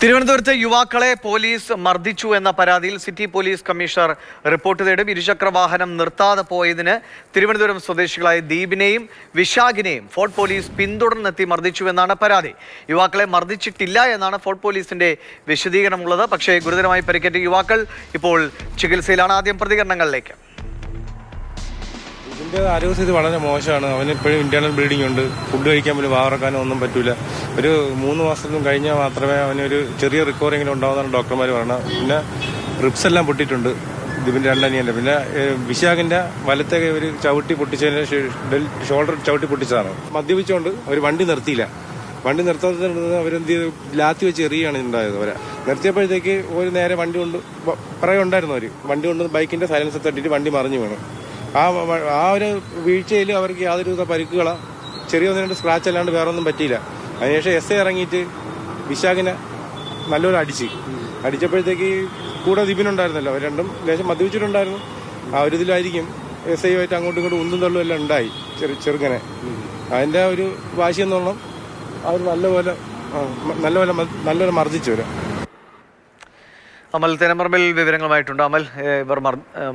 തിരുവനന്തപുരത്ത് യുവാക്കളെ പോലീസ് മർദ്ദിച്ചു എന്ന പരാതിയിൽ സിറ്റി പോലീസ് കമ്മീഷണർ റിപ്പോർട്ട് തേടും. ഇരുചക്ര വാഹനം നിർത്താതെ പോയതിന് തിരുവനന്തപുരം സ്വദേശികളായ ദീപിനെയും വിശാഖിനെയും ഫോർട്ട് പോലീസ് പിന്തുടർന്നെത്തി മർദ്ദിച്ചു എന്നാണ് പരാതി. യുവാക്കളെ മർദ്ദിച്ചിട്ടില്ല എന്നാണ് ഫോർട്ട് പോലീസിന്റെ വിശദീകരണമുള്ളത്. പക്ഷേ ഗുരുതരമായി പരിക്കേറ്റ യുവാക്കൾ ഇപ്പോൾ ചികിത്സയിലാണ്. ആദ്യം പ്രതികരണങ്ങളിലേക്ക്. ഇതിന്റെ ആരോഗ്യസ്ഥിതി വളരെ മോശമാണ്. അവന് ഇപ്പോഴും ഇന്റേണൽ ബ്ലീഡിംഗ് ഉണ്ട്. ഫുഡ് കഴിക്കാൻ പോലും വാറക്കാനോ ഒന്നും പറ്റൂല. ഒരു മൂന്ന് മാസത്തിനും കഴിഞ്ഞാൽ മാത്രമേ അവനൊരു ചെറിയ റിക്കവറി എങ്കിലും ഡോക്ടർമാർ പറഞ്ഞു പിന്നെ റിപ്സ് എല്ലാം പൊട്ടിയിട്ടുണ്ട്. ഇതിപ്പിന്റെ രണ്ടനിയല്ല. പിന്നെ വിശാഖിന്റെ വലത്തെ ഒരു ചവിട്ടി പൊട്ടിച്ചതിന് ഷോൾഡർ ചവിട്ടി പൊട്ടിച്ചതാണ്. മദ്യപിച്ചുകൊണ്ട് അവർ വണ്ടി നിർത്തിയില്ല. വണ്ടി നിർത്താത്തത് അവരെന്ത് ചെയ്തു? ലാത്തി വെച്ച് എറിയാണ് ഉണ്ടായത് അവരെ. നിർത്തിയപ്പോഴത്തേക്ക് ഒരു നേരെ വണ്ടി കൊണ്ട് പറയുണ്ടായിരുന്നു അവർ വണ്ടി കൊണ്ട് ബൈക്കിന്റെ സൈലൻസ് തട്ടിയിട്ട് വണ്ടി മറിഞ്ഞു വീണു. ആ ആ ഒരു വീഴ്ചയിൽ അവർക്ക് യാതൊരു വിധ പരിക്കുകളോ ചെറിയ ഒന്ന് രണ്ട് സ്ക്രാച്ച് അല്ലാണ്ട് വേറെ ഒന്നും പറ്റിയില്ല. അതിനുശേഷം എസ് ഐ ഇറങ്ങിയിട്ട് വിശാഖിനെ നല്ലൊരു അടിച്ച്. അടിച്ചപ്പോഴത്തേക്ക് കൂടെ ദീപിനുണ്ടായിരുന്നല്ലോ അവർ രണ്ടും ലേശം മദ്യപിച്ചിട്ടുണ്ടായിരുന്നു ആ ഒരു ഇതിലായിരിക്കും എസ് ഐ ആയിട്ട് അങ്ങോട്ടും ഇങ്ങോട്ടും ഉന്തും തള്ളും എല്ലാം ഉണ്ടായി. ചെറു ചെറുങ്ങനെ അതിന്റെ ഒരു വാശി എന്നോണം അവർ നല്ലപോലെ നല്ലപോലെ നല്ലൊരു മർദ്ദിച്ചു വരും അമൽ തെനമർമിൽ വിവരങ്ങളുമായിട്ടുണ്ട്. അമൽ ഇവർ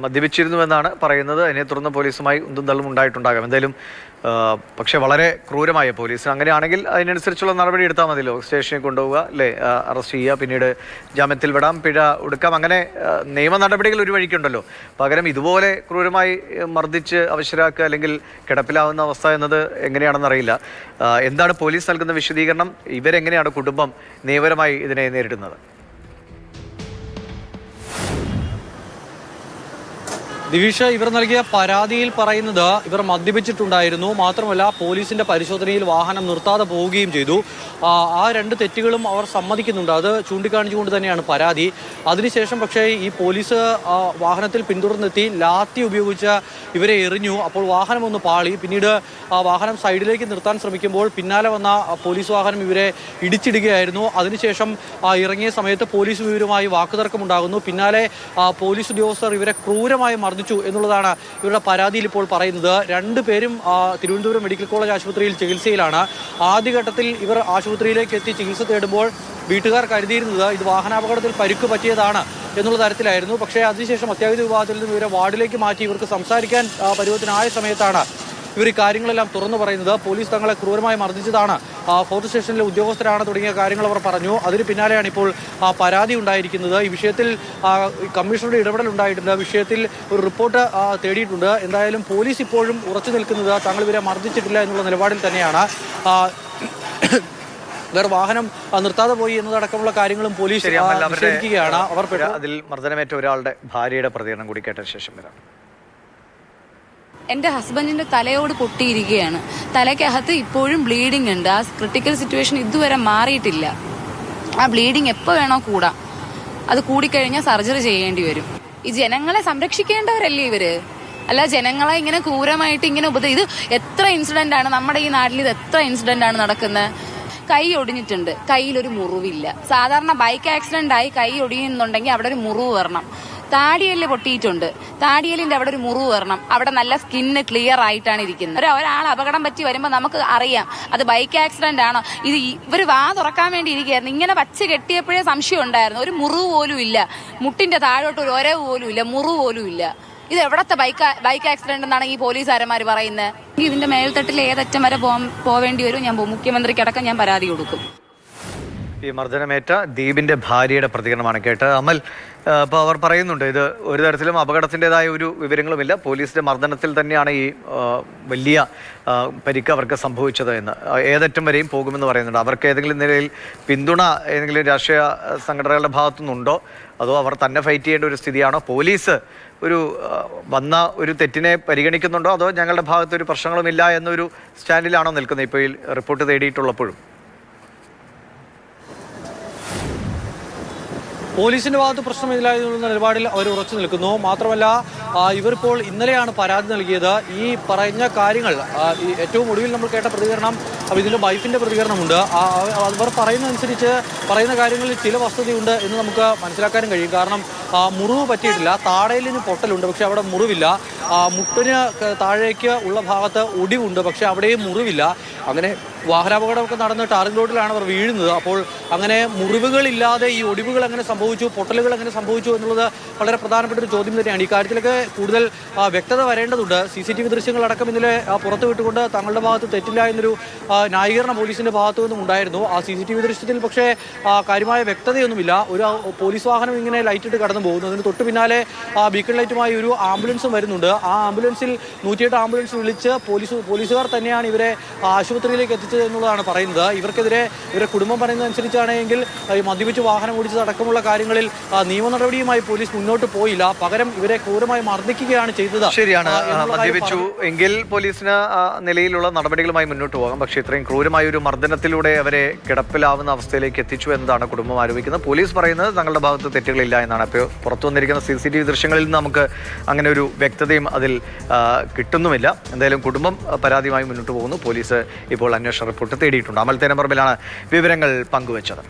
മദ്യപിച്ചിരുന്നുവെന്നാണ് പറയുന്നത്. അതിനെ തുടർന്ന് പോലീസുമായി ഉന്തും തള്ളും ഉണ്ടായിട്ടുണ്ടാകാം. എന്തായാലും പക്ഷെ വളരെ ക്രൂരമായ പോലീസ്. അങ്ങനെയാണെങ്കിൽ അതിനനുസരിച്ചുള്ള നടപടി എടുത്താൽ മതിയല്ലോ. സ്റ്റേഷനിൽ കൊണ്ടുപോവുക അല്ലേ? അറസ്റ്റ് ചെയ്യുക പിന്നീട് ജാമ്യത്തിൽ വിടാം പിഴ ഒടുക്കാം. അങ്ങനെ നിയമ നടപടികൾ ഒരു വഴിക്കുണ്ടല്ലോ. പകരം ഇതുപോലെ ക്രൂരമായി മർദ്ദിച്ച് അവശരാക്കുക അല്ലെങ്കിൽ കിടപ്പിലാവുന്ന അവസ്ഥ എന്നത് എങ്ങനെയാണെന്ന് അറിയില്ല. എന്താണ് പോലീസ് നൽകുന്ന വിശദീകരണം? ഇവരെങ്ങനെയാണ് കുടുംബം നിയമപരമായി ഇതിനെ നേരിടുന്നത്? ദിവിഷ ഇവർ നൽകിയ പരാതിയിൽ പറയുന്നത് ഇവർ മദ്യപിച്ചിട്ടുണ്ടായിരുന്നു. മാത്രമല്ല പോലീസിന്റെ പരിശോധനയിൽ വാഹനം നിർത്താതെ പോവുകയും ചെയ്തു. ആ, രണ്ട് തെറ്റുകളും അവർ സമ്മതിക്കുന്നുണ്ട്. അത് ചൂണ്ടിക്കാണിച്ചുകൊണ്ട് തന്നെയാണ് പരാതി. അതിനുശേഷം പക്ഷേ ഈ പോലീസ് വാഹനത്തിൽ പിന്തുടർന്നെത്തി. ലാത്തി ഉപയോഗിച്ച് ഇവരെ എറിഞ്ഞു. അപ്പോൾ വാഹനം ഒന്ന് പാളി. പിന്നീട് ആ വാഹനം സൈഡിലേക്ക് നിർത്താൻ ശ്രമിക്കുമ്പോൾ പിന്നാലെ വന്ന പോലീസ് വാഹനം ഇവരെ ഇടിച്ചിടുകയായിരുന്നു. അതിനുശേഷം ആ, ഇറങ്ങിയ സമയത്ത് പോലീസ് ഇവരുമായി വാക്കുതർക്കമുണ്ടാകുന്നു. പിന്നാലെ പോലീസ് ഉദ്യോഗസ്ഥർ ഇവരെ ക്രൂരമായി മർദ്ദിച്ചു എന്നുള്ളതാണ് ഇവരുടെ പരാതിയിൽ ഇപ്പോൾ പറയുന്നത്. രണ്ടുപേരും പേരും തിരുവനന്തപുരം മെഡിക്കൽ കോളേജ് ആശുപത്രിയിൽ ചികിത്സയിലാണ്. ആദ്യഘട്ടത്തിൽ ഇവർ ആശുപത്രിയിലേക്ക് എത്തി ചികിത്സ തേടുമ്പോൾ വീട്ടുകാർ കരുതിയിരുന്നത് ഇത് വാഹനാപകടത്തിൽ പരിക്ക് പറ്റിയതാണ് എന്നുള്ള തരത്തിലായിരുന്നു. പക്ഷേ അതിനുശേഷം അത്യാഹിത വിഭാഗത്തിൽ നിന്ന് ഇവരെ വാർഡിലേക്ക് മാറ്റി ഇവർക്ക് സംസാരിക്കാൻ പരുവത്തിനായ സമയത്താണ് ഇവർ കാര്യങ്ങളെല്ലാം തുറന്നു പറയുന്നത് പോലീസ് തങ്ങളെ ക്രൂരമായി മർദ്ദിച്ചതാണ്. ഫോർത്ത് ഫോർട്ട് സ്റ്റേഷനിലെ ഉദ്യോഗസ്ഥരാണ് തുടങ്ങിയ കാര്യങ്ങൾ അവർ പറഞ്ഞു. അതിന് പിന്നാലെയാണ് ഇപ്പോൾ പരാതി ഉണ്ടായിരിക്കുന്നത്. ഈ വിഷയത്തിൽ കമ്മീഷണറുടെ ഇടപെടൽ ഉണ്ടായിട്ടുണ്ട്. വിഷയത്തിൽ ഒരു റിപ്പോർട്ട് തേടിയിട്ടുണ്ട്. എന്തായാലും പോലീസ് ഇപ്പോഴും ഉറച്ചു നിൽക്കുന്നത് തങ്ങൾ ഇവരെ മർദ്ദിച്ചിട്ടില്ല എന്നുള്ള നിലപാടിൽ തന്നെയാണ്. വേറെ വാഹനം നിർത്താതെ പോയി എന്നതടക്കമുള്ള കാര്യങ്ങളും പോലീസ് നിഷേധിക്കുകയാണ്. അവർ അതിൽ മർദ്ദനമേറ്റ ഒരാളുടെ ഭാര്യയുടെ പ്രതികരണം കൂടി കേട്ട ശേഷം വരാം. എന്റെ ഹസ്ബൻഡിന്റെ തലയോട് പൊട്ടിയിരിക്കുകയാണ്. തലയ്ക്കകത്ത് ഇപ്പോഴും ബ്ലീഡിംഗ് ഉണ്ട്. ആ ക്രിട്ടിക്കൽ സിറ്റുവേഷൻ ഇതുവരെ മാറിയിട്ടില്ല. ആ ബ്ലീഡിംഗ് എപ്പോ വേണോ കൂടാം. അത് കൂടിക്കഴിഞ്ഞാൽ സർജറി ചെയ്യേണ്ടി വരും. ഈ ജനങ്ങളെ സംരക്ഷിക്കേണ്ടവരല്ലേ ഇവർ? അല്ല ജനങ്ങളെ ഇങ്ങനെ ക്രൂരമായിട്ട് ഇങ്ങനെ ഉപദ്ര ഇത് എത്ര ഇൻസിഡന്റ് ആണ്? നമ്മുടെ ഈ നാട്ടിൽ ഇത് എത്ര ഇൻസിഡന്റ് ആണ് നടക്കുന്നത് കൈ ഒടിഞ്ഞിട്ടുണ്ട്. കയ്യിലൊരു മുറിവില്ല. സാധാരണ ബൈക്ക് ആക്സിഡന്റ് ആയി കൈ ഒടിയുന്നുണ്ടെങ്കിൽ അവിടെ ഒരു മുറിവ് വരണം. താടിയൽ പൊട്ടിയിട്ടുണ്ട്. താടിയലിന്റെ അവിടെ ഒരു മുറിവ് വരണം. അവിടെ നല്ല സ്കിന്ന് ക്ലിയർ ആയിട്ടാണ് ഇരിക്കുന്നത്. ഒരു ഒരാൾ അപകടം പറ്റി വരുമ്പോൾ നമുക്ക് അറിയാം. അത് ബൈക്ക് ആക്സിഡന്റ് ആണോ? ഇത് ഇവർ വാ തുറക്കാൻ വേണ്ടി ഇരിക്കുകയായിരുന്നു. ഇങ്ങനെ പച്ച കെട്ടിയപ്പോഴേ സംശയം ഉണ്ടായിരുന്നു. ഒരു മുറിവ് പോലും ഇല്ല. മുട്ടിന്റെ താഴോട്ട് ഒരു ഒരവ് പോലും ഇല്ല. മുറിവ് പോലും ഇല്ല. ഇത് എവിടത്തെ ബൈക്ക് ബൈക്ക് ആക്സിഡന്റ് എന്നാണ് ഈ പോലീസുകാരന്മാർ പറയുന്നത് ഇതിന്റെ മേൽത്തട്ടിൽ ഏതറ്റം വരെ പോവേണ്ടി വരും. ഞാൻ മുഖ്യമന്ത്രിക്കടക്കം ഞാൻ പരാതി കൊടുക്കും. ഈ മർദ്ദനമേറ്റ ദീപിന്റെ ഭാര്യയുടെ പ്രതികരണമാണ് കേട്ടത്. അമൽ അപ്പോൾ അവർ പറയുന്നുണ്ട് ഇത് ഒരു തരത്തിലും അപകടത്തിന്റെതായ ഒരു വിവരങ്ങളുമില്ല. പോലീസിന്റെ മർദ്ദനത്തിൽ തന്നെയാണ് ഈ വലിയ പരിക്ക് അവർക്ക് സംഭവിച്ചത് എന്ന്. ഏതറ്റം വരെയും പോകുമെന്ന് പറയുന്നുണ്ട്. അവർക്ക് ഏതെങ്കിലും നിലയിൽ പിന്തുണ ഏതെങ്കിലും രാഷ്ട്രീയ സംഘടനകളുടെ ഭാഗത്തുനിന്നുണ്ടോ? അതോ അവർ തന്നെ ഫൈറ്റ് ചെയ്യേണ്ട ഒരു സ്ഥിതിയാണോ? പോലീസ് ഒരു വന്ന ഒരു തെറ്റിനെ പരിഗണിക്കുന്നുണ്ടോ? അതോ ഞങ്ങളുടെ ഭാഗത്ത് ഒരു പ്രശ്നങ്ങളുമില്ല എന്നൊരു സ്റ്റാൻഡിലാണോ നിൽക്കുന്നത്? ഇപ്പോൾ ഈ റിപ്പോർട്ട് തേടിയിട്ടുള്ളപ്പോഴും. പോലീസിന്റെ ഭാഗത്ത് പ്രശ്നമില്ല എന്നുള്ള നിലപാടിൽ അവർ ഉറച്ചു നിൽക്കുന്നു. മാത്രമല്ല ഇവരിപ്പോൾ ഇന്നലെയാണ് പരാതി നൽകിയത്. ഈ പറഞ്ഞ കാര്യങ്ങൾ ഏറ്റവും ഒടുവിൽ നമ്മൾ കേട്ട പ്രതികരണം അപ്പോൾ വൈഫിന്റെ പ്രതികരണമുണ്ട്. അവർ പറയുന്നതനുസരിച്ച് പറയുന്ന കാര്യങ്ങളിൽ ചില വസ്തുതയുണ്ട് എന്ന് നമുക്ക് മനസ്സിലാക്കാനും കഴിയും. കാരണം മുറിവ് പറ്റിയിട്ടില്ല. താടയിലിന് പൊട്ടലുണ്ട്. പക്ഷേ അവിടെ മുറിവില്ല. മുട്ടിന് താഴേക്ക് ഉള്ള ഭാഗത്ത് ഒടിവുണ്ട്. പക്ഷേ അവിടെയും മുറിവില്ല. അങ്ങനെ വാഹനാപകടമൊക്കെ നടന്ന് ടാറിംഗ് റോഡിലാണ് അവർ വീഴുന്നത്. അപ്പോൾ അങ്ങനെ മുറിവുകളില്ലാതെ ഈ ഒടിവുകൾ എങ്ങനെ സംഭവിച്ചു പൊട്ടലുകൾ എങ്ങനെ സംഭവിച്ചു എന്നുള്ളത് വളരെ പ്രധാനപ്പെട്ട ഒരു ചോദ്യം തന്നെയാണ്. ഈ കാര്യത്തിലൊക്കെ കൂടുതൽ വ്യക്തത വരേണ്ടതുണ്ട്. സി സി ടി വി ദൃശ്യങ്ങളടക്കം ഇന്നലെ പുറത്തു വിട്ടുകൊണ്ട് തങ്ങളുടെ ഭാഗത്ത് തെറ്റില്ല എന്നൊരു ന്യായീകരണം പോലീസിന്റെ ഭാഗത്തു നിന്നും ഉണ്ടായിരുന്നു. ആ സി സി ടി വി ദൃശ്യത്തിൽ പക്ഷേ കാര്യമായ വ്യക്തതയൊന്നുമില്ല. ഒരു പോലീസ് വാഹനം ഇങ്ങനെ ലൈറ്റ് ഇട്ട് കടന്നു പോകുന്നു. അതിന് തൊട്ട് പിന്നാലെ ബീക്കൺ ലൈറ്റുമായി ഒരു ആംബുലൻസും വരുന്നുണ്ട്. ആ ആംബുലൻസിൽ നൂറ്റിയെട്ട് ആംബുലൻസ് വിളിച്ച് പോലീസ് പോലീസുകാർ തന്നെയാണ് ഇവരെ ആശുപത്രിയിലേക്ക് എത്തിച്ചത് എന്നുള്ളതാണ് പറയുന്നത്. ഇവർക്കെതിരെ ഇവരെ കുടുംബം പറയുന്നതനുസരിച്ചാണെങ്കിൽ മദ്യപിച്ച് വാഹനം ഓടിച്ചതടക്കമുള്ള കാര്യങ്ങളിൽ നിയമ നടപടിയുമായി പോലീസ് മുന്നോട്ട് പോയില്ല. പകരം ഇവരെ ക്രൂരമായി മർദ്ദിക്കുകയാണ് ചെയ്തത്. ശരിയാണ്. മദ്യപിച്ചു എങ്കിൽ പോലീസിന് നിലയിലുള്ള നടപടികളുമായി മുന്നോട്ട് പോകാം. പക്ഷേ ഇത്രയും ക്രൂരമായ ഒരു മർദ്ദനത്തിലൂടെ അവരെ കിടപ്പിലാവുന്ന അവസ്ഥയിലേക്ക് എത്തിച്ചു എന്നതാണ് കുടുംബം ആരോപിക്കുന്നത്. പോലീസ് പറയുന്നത് തങ്ങളുടെ ഭാഗത്ത് തെറ്റുകളില്ല എന്നാണ്. അപ്പോൾ പുറത്തു വന്നിരിക്കുന്ന സി സി ടി വി ദൃശ്യങ്ങളിൽ നിന്ന് നമുക്ക് അങ്ങനെ ഒരു വ്യക്തതയും അതിൽ കിട്ടുന്നുമില്ല. എന്തായാലും കുടുംബം പരാതിയുമായി മുന്നോട്ട് പോകുന്നു. പോലീസ് ഇപ്പോൾ അന്വേഷണ റിപ്പോർട്ട് തേടിയിട്ടുണ്ട്. അമൽ തേനമ്പറമ്പിലാണ് വിവരങ്ങൾ പങ്കുവച്ചത്.